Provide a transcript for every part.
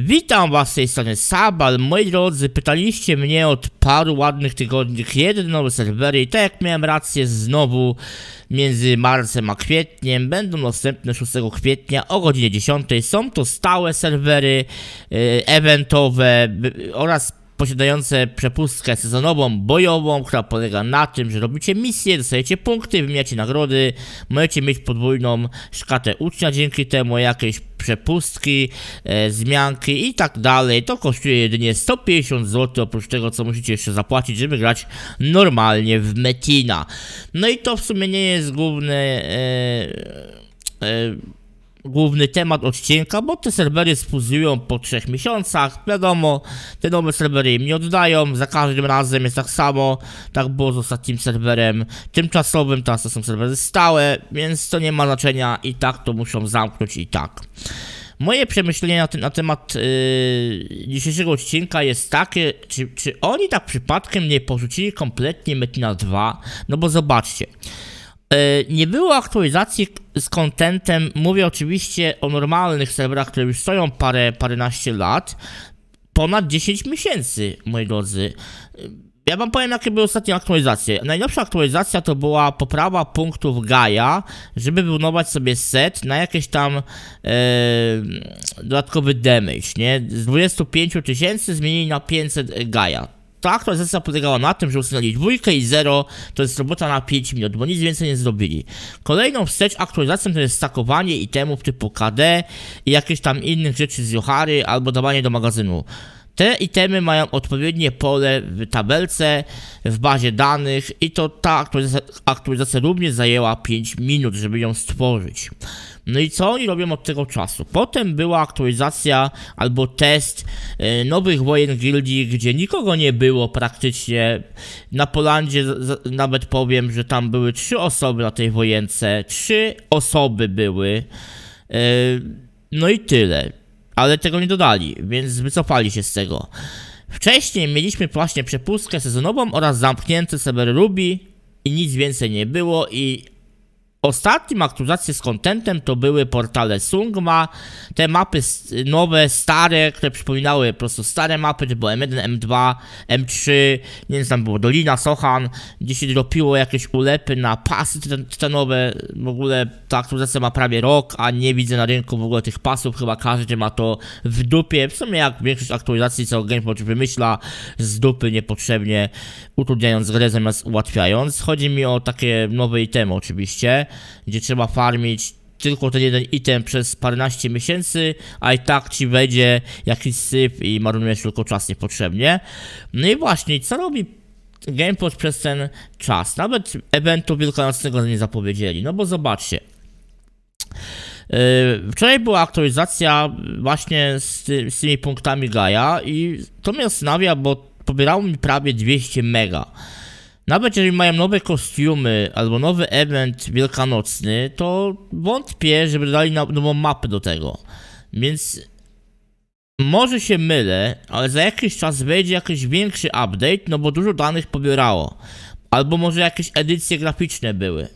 Witam was z tej strony Sabal, moi drodzy, pytaliście mnie od paru ładnych tygodni, kiedy nowe serwery i tak jak miałem rację, znowu między marcem a kwietniem będą dostępne 6 kwietnia o godzinie 10. Są to stałe serwery e, eventowe oraz posiadające przepustkę sezonową, bojową, która polega na tym, że robicie misje, dostajecie punkty, wymieniacie nagrody, możecie mieć podwójną szkatę ucznia dzięki temu, jakieś przepustki, e, zmianki i tak dalej. To kosztuje jedynie 150 zł, oprócz tego, co musicie jeszcze zapłacić, żeby grać normalnie w Metina. No i to w sumie nie jest główny... E, e, główny temat odcinka, bo te serwery sfuzują po trzech miesiącach. Wiadomo, te nowe serwery im nie oddają, za każdym razem jest tak samo. Tak było z ostatnim serwerem tymczasowym, teraz to są serwery stałe, więc to nie ma znaczenia i tak to muszą zamknąć i tak. Moje przemyślenie na, ten, na temat yy, dzisiejszego odcinka jest takie, czy, czy oni tak przypadkiem nie porzucili kompletnie Metina 2? No bo zobaczcie. E, Nie było aktualizacji z contentem, mówię oczywiście o normalnych serwerach, które już stoją parę, paręnaście lat, ponad 10 miesięcy, moi drodzy. E, Ja wam powiem, jakie były ostatnie aktualizacje. Najnowsza aktualizacja to była poprawa punktów Gaia, żeby wyrównować sobie set na jakieś tam e, dodatkowy damage, nie? Z 25 tysięcy zmienili na 500 Gaia. Ta aktualizacja polegała na tym, że usunęli dwójkę i zero, to jest robota na 5 minut, bo nic więcej nie zrobili. Kolejną wstecz aktualizacją to jest stakowanie itemów typu KD i jakieś tam innych rzeczy z Johary albo dawanie do magazynu. Te itemy mają odpowiednie pole w tabelce, w bazie danych i to ta aktualizacja, aktualizacja również zajęła 5 minut, żeby ją stworzyć. No i co oni robią od tego czasu? Potem była aktualizacja albo test e, nowych wojen gildii, gdzie nikogo nie było praktycznie. Na Polandzie z- nawet powiem, że tam były trzy osoby na tej wojence. Trzy osoby były. E, no i tyle. Ale tego nie dodali, więc wycofali się z tego. Wcześniej mieliśmy właśnie przepustkę sezonową oraz zamknięty serwer Ruby i nic więcej nie było i Ostatnim aktualizacje z contentem to były portale Sungma, te mapy nowe, stare, które przypominały po prostu stare mapy, typu M1, M2, M3, nie wiem, tam było Dolina, Sochan, gdzie się dropiło jakieś ulepy na pasy tytan- tytanowe, w ogóle ta aktualizacja ma prawie rok, a nie widzę na rynku w ogóle tych pasów, chyba każdy ma to w dupie, w sumie jak większość aktualizacji, co GamePod wymyśla, z dupy niepotrzebnie, utrudniając grę zamiast ułatwiając. Chodzi mi o takie nowe itemy oczywiście, gdzie trzeba farmić tylko ten jeden item przez paręnaście miesięcy, a i tak ci wejdzie jakiś syf i marnujesz tylko czas niepotrzebnie. No i właśnie, co robi GamePod przez ten czas? Nawet eventu wielkanocnego nie zapowiedzieli, no bo zobaczcie. Yy, Wczoraj była aktualizacja właśnie z, ty, z tymi punktami Gaia i to mnie zastanawia, bo pobierało mi prawie 200 mega. Nawet jeżeli mają nowe kostiumy albo nowy event wielkanocny, to wątpię, żeby dodali na- nową mapę do tego. Więc może się mylę, ale za jakiś czas wejdzie jakiś większy update, no bo dużo danych pobierało. Albo może jakieś edycje graficzne były.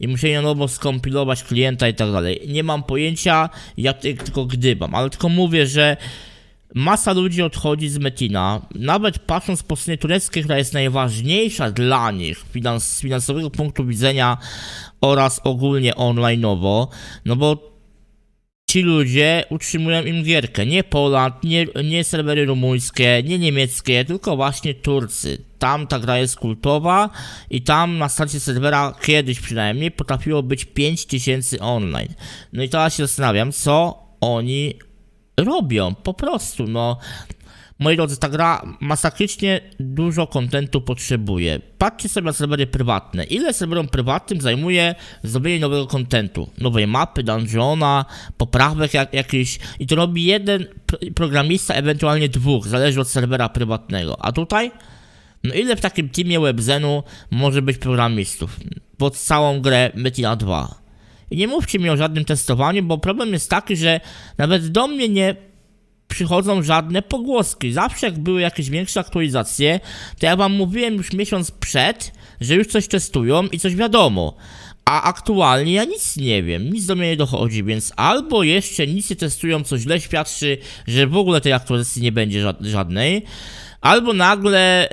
I musieli na nowo skompilować klienta i tak dalej. Nie mam pojęcia, ja ty- tylko gdybam, ale tylko mówię, że masa ludzi odchodzi z Metina, nawet patrząc po stronie tureckiej, która jest najważniejsza dla nich z finansowego punktu widzenia oraz ogólnie online'owo, no bo ci ludzie utrzymują im gierkę. Nie Poland, nie, nie serwery rumuńskie, nie niemieckie, tylko właśnie Turcy. Tam ta gra jest kultowa i tam na starcie serwera kiedyś przynajmniej potrafiło być 5000 online. No i teraz się zastanawiam, co oni robią, po prostu, no. Moi drodzy, ta gra masakrycznie dużo kontentu potrzebuje. Patrzcie sobie na serwery prywatne. Ile serwerom prywatnym zajmuje zrobienie nowego kontentu? Nowej mapy, dungeona, poprawek jak, jakichś. I to robi jeden pr- programista, ewentualnie dwóch, zależy od serwera prywatnego. A tutaj? No ile w takim teamie Webzenu może być programistów? Pod całą grę Metina 2. I nie mówcie mi o żadnym testowaniu, bo problem jest taki, że nawet do mnie nie przychodzą żadne pogłoski. Zawsze jak były jakieś większe aktualizacje, to ja wam mówiłem już miesiąc przed, że już coś testują i coś wiadomo. A aktualnie ja nic nie wiem, nic do mnie nie dochodzi, więc albo jeszcze nic nie testują, co źle świadczy, że w ogóle tej aktualizacji nie będzie ża- żadnej, albo nagle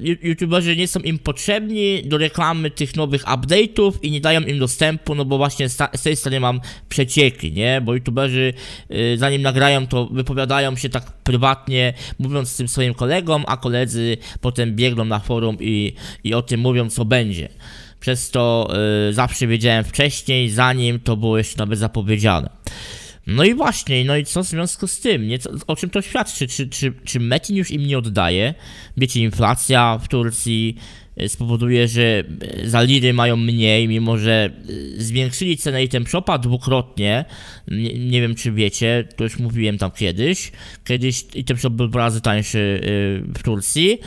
ju- youtuberzy nie są im potrzebni do reklamy tych nowych update'ów i nie dają im dostępu, no bo właśnie z, z tej strony mam przecieki, nie? Bo youtuberzy e, zanim nagrają, to wypowiadają się tak prywatnie, mówiąc tym swoim kolegom, a koledzy potem biegną na forum i, i o tym mówią, co będzie. Przez to y, zawsze wiedziałem wcześniej, zanim to było jeszcze nawet zapowiedziane. No i właśnie, no i co w związku z tym? Nie, co, o czym to świadczy? Czy, czy, czy Metin już im nie oddaje? Wiecie, inflacja w Turcji y, spowoduje, że y, za liry mają mniej, mimo że y, zwiększyli cenę item shopa dwukrotnie. Nie, nie wiem, czy wiecie, to już mówiłem tam kiedyś. Kiedyś item shop był dwa razy tańszy w Turcji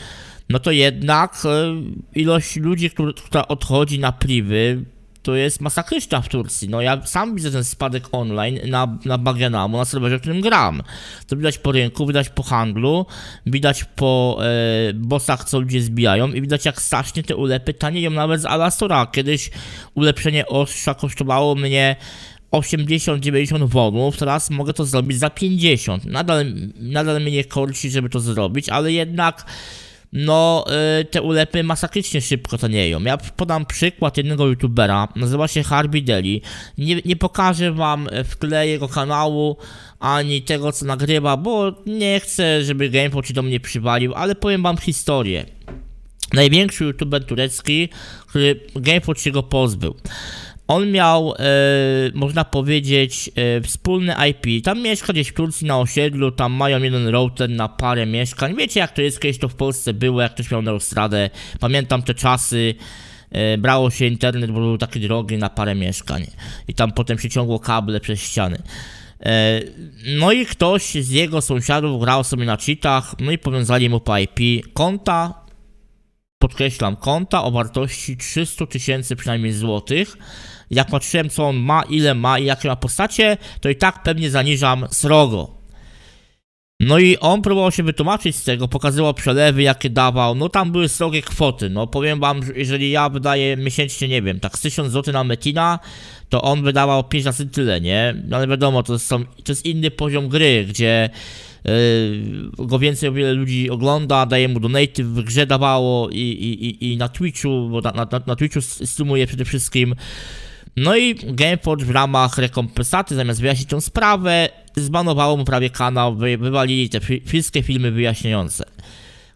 no to jednak e, ilość ludzi, któr- która odchodzi na priwy, to jest masakryczna w Turcji. No ja sam widzę ten spadek online na, na Bagianamu, na serwerze, w którym gram. To widać po rynku, widać po handlu, widać po e, bossach, co ludzie zbijają i widać jak strasznie te ulepy tanieją nawet z Alastora. Kiedyś ulepszenie ostrza kosztowało mnie 80-90 wonów, teraz mogę to zrobić za 50. Nadal, nadal mnie nie korci, żeby to zrobić, ale jednak no y, te ulepy masakrycznie szybko tanieją. Ja podam przykład jednego youtubera, nazywa się Harvey Deli. Nie, nie pokażę wam w tle jego kanału ani tego co nagrywa, bo nie chcę, żeby GamePod się do mnie przywalił, ale powiem wam historię. Największy youtuber turecki, który GamePod się go pozbył. On miał, e, można powiedzieć, e, wspólny IP. Tam mieszka gdzieś w Turcji na osiedlu, tam mają jeden router na parę mieszkań. Wiecie jak to jest, kiedyś to w Polsce było, jak ktoś miał Neustradę. Pamiętam te czasy. E, brało się internet, bo był taki drogi na parę mieszkań. I tam potem się ciągło kable przez ściany. No i ktoś z jego sąsiadów grał sobie na cheatach, no i powiązali mu po IP konta, podkreślam, konta o wartości 300 tysięcy przynajmniej złotych. Jak patrzyłem, co on ma, ile ma i jakie ma postacie, to i tak pewnie zaniżam srogo. No i on próbował się wytłumaczyć z tego, pokazywał przelewy, jakie dawał, no tam były srogie kwoty, no powiem wam, że jeżeli ja wydaję miesięcznie, nie wiem, tak z 1000 zł na Metina, to on wydawał 5 razy tyle, nie? No ale wiadomo, to, są, to jest inny poziom gry, gdzie yy, go więcej o wiele ludzi ogląda, daje mu donaty, w grze dawało i, i, i, i na Twitchu, bo na, na, na Twitchu streamuje przede wszystkim. No i GameForge w ramach rekompensaty, zamiast wyjaśnić tą sprawę, zbanowało mu prawie kanał, wy, wywalili te fi- wszystkie filmy wyjaśniające.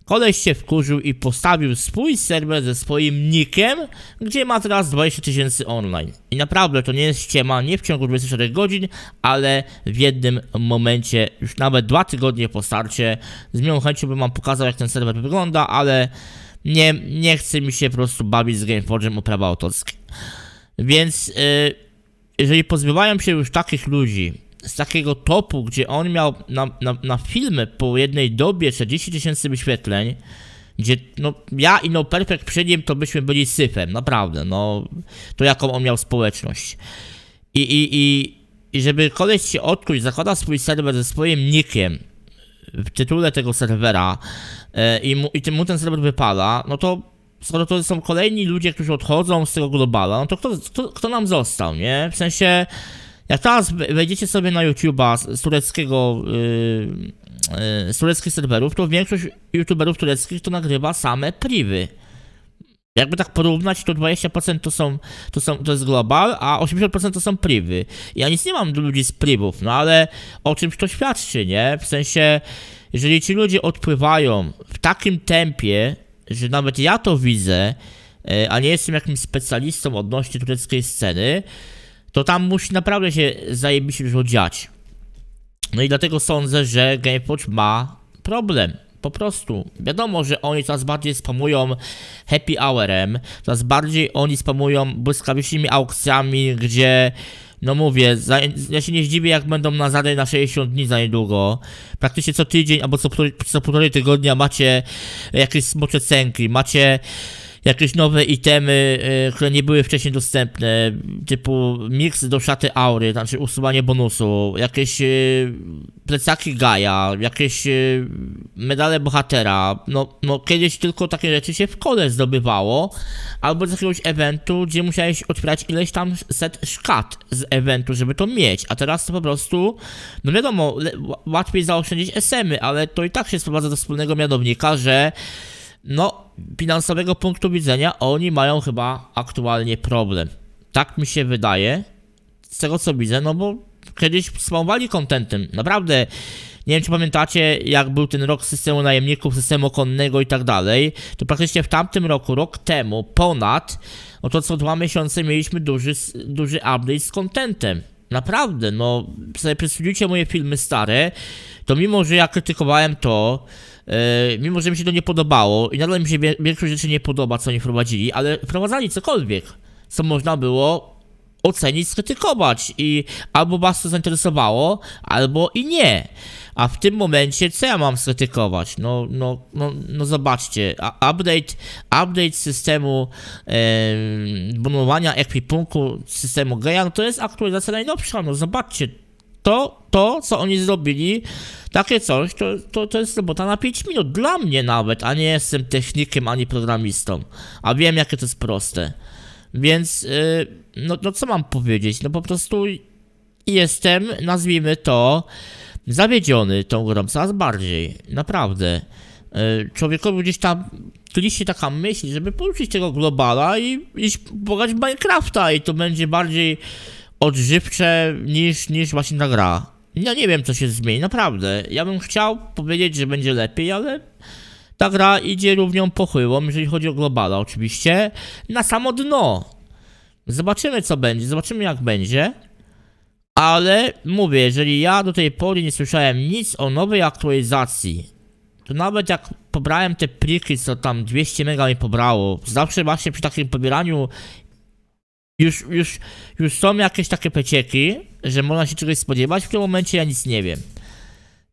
Koleś się wkurzył i postawił swój serwer ze swoim nickiem, gdzie ma teraz 20 tysięcy online. I naprawdę to nie jest ściema, nie w ciągu 24 godzin, ale w jednym momencie, już nawet dwa tygodnie po starcie, z miłą chęcią bym wam pokazał jak ten serwer wygląda, ale nie, nie chce mi się po prostu bawić z Gameforge'em o prawa autorskie. Więc y, jeżeli pozbywają się już takich ludzi z takiego topu, gdzie on miał na, na, na filmy po jednej dobie 40 tysięcy wyświetleń, gdzie no ja i No Perfect przy nim to byśmy byli syfem, naprawdę, no to jaką on miał społeczność. I, i, i, i żeby koleś się odkryć, zakłada swój serwer ze swoim nickiem w tytule tego serwera e, i, mu, i mu ten serwer wypala, no to skoro to są kolejni ludzie, którzy odchodzą z tego globala, no to kto, kto, kto nam został, nie? W sensie, jak teraz we- wejdziecie sobie na YouTube'a z, z tureckiego, yy, yy, z tureckich serwerów, to większość YouTuberów tureckich to nagrywa same privy. Jakby tak porównać, to 20% to są, to są, to jest global, a 80% to są privy. Ja nic nie mam do ludzi z privów, no ale o czymś to świadczy, nie? W sensie, jeżeli ci ludzie odpływają w takim tempie, że nawet ja to widzę, e, a nie jestem jakimś specjalistą odnośnie tureckiej sceny, to tam musi naprawdę się zajebiście dużo dziać. No i dlatego sądzę, że GameWatch ma problem. Po prostu. Wiadomo, że oni coraz bardziej spamują happy hourem, coraz bardziej oni spamują błyskawicznymi aukcjami, gdzie no mówię, za, ja się nie zdziwię, jak będą na zadaj na 60 dni za niedługo. Praktycznie co tydzień albo co, co półtorej tygodnia macie jakieś smocze cenki, macie jakieś nowe itemy, y, które nie były wcześniej dostępne, typu mix do szaty aury, znaczy usuwanie bonusu, jakieś y, plecaki Gaia, jakieś y, medale bohatera. No, no kiedyś tylko takie rzeczy się w kole zdobywało, albo z jakiegoś eventu, gdzie musiałeś otwierać ileś tam set szkat z eventu, żeby to mieć, a teraz to po prostu, no wiadomo, łatwiej zaoszczędzić SM-y, ale to i tak się sprowadza do wspólnego mianownika, że no, finansowego punktu widzenia oni mają chyba aktualnie problem. Tak mi się wydaje, z tego co widzę, no bo kiedyś spamowali kontentem. Naprawdę, nie wiem czy pamiętacie, jak był ten rok systemu najemników, systemu konnego i tak dalej, to praktycznie w tamtym roku, rok temu, ponad, no to co dwa miesiące mieliśmy duży, duży update z kontentem. Naprawdę, no, sobie przesłuchajcie moje filmy stare, to mimo, że ja krytykowałem to, mimo, że mi się to nie podobało i nadal mi się większość rzeczy nie podoba, co oni wprowadzili, ale wprowadzali cokolwiek, co można było ocenić, skrytykować i albo was to zainteresowało, albo i nie. A w tym momencie co ja mam skrytykować? No, no, no, no zobaczcie, update, update systemu em, budowania ekwipunku systemu Gaia, no to jest aktualizacja najnowsza, no zobaczcie, to, to, co oni zrobili, takie coś, to, to, to jest robota na 5 minut. Dla mnie nawet, a nie jestem technikiem ani programistą. A wiem, jakie to jest proste. Więc, yy, no, no co mam powiedzieć? No po prostu jestem, nazwijmy to, zawiedziony tą grą coraz bardziej. Naprawdę. Yy, człowiekowi gdzieś tam tli się taka myśl, żeby poruszyć tego globala i iść pograć Minecrafta i to będzie bardziej odżywcze niż, niż właśnie ta gra. Ja nie wiem, co się zmieni, naprawdę. Ja bym chciał powiedzieć, że będzie lepiej, ale ta gra idzie równią pochyłą, jeżeli chodzi o globala oczywiście, na samo dno. Zobaczymy, co będzie, zobaczymy, jak będzie. Ale mówię, jeżeli ja do tej pory nie słyszałem nic o nowej aktualizacji, to nawet jak pobrałem te pliki, co tam 200 mega mi pobrało, zawsze właśnie przy takim pobieraniu już, już, już są jakieś takie przecieki, że można się czegoś spodziewać, w tym momencie ja nic nie wiem.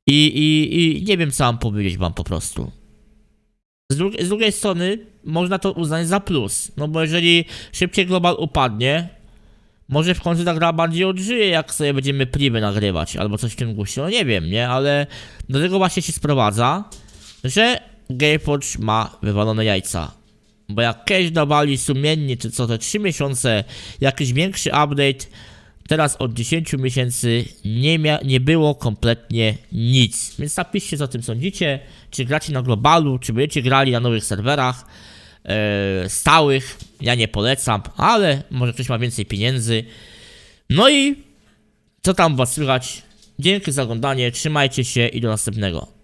I, i, i nie wiem, co mam powiedzieć wam po prostu. Z, dru- z drugiej strony, można to uznać za plus, no bo jeżeli szybciej global upadnie, może w końcu ta gra bardziej odżyje, jak sobie będziemy privy nagrywać, albo coś w tym guście, no nie wiem, nie, ale do tego właśnie się sprowadza, że Gameforge ma wywalone jajca. Bo jak kiedyś dawali sumiennie, czy co te 3 miesiące, jakiś większy update, teraz od 10 miesięcy nie, nie było kompletnie nic. Więc napiszcie co o tym sądzicie, czy gracie na globalu, czy będziecie grali na nowych serwerach e, stałych. Ja nie polecam, ale może ktoś ma więcej pieniędzy. No i co tam was słychać? Dzięki za oglądanie, trzymajcie się i do następnego.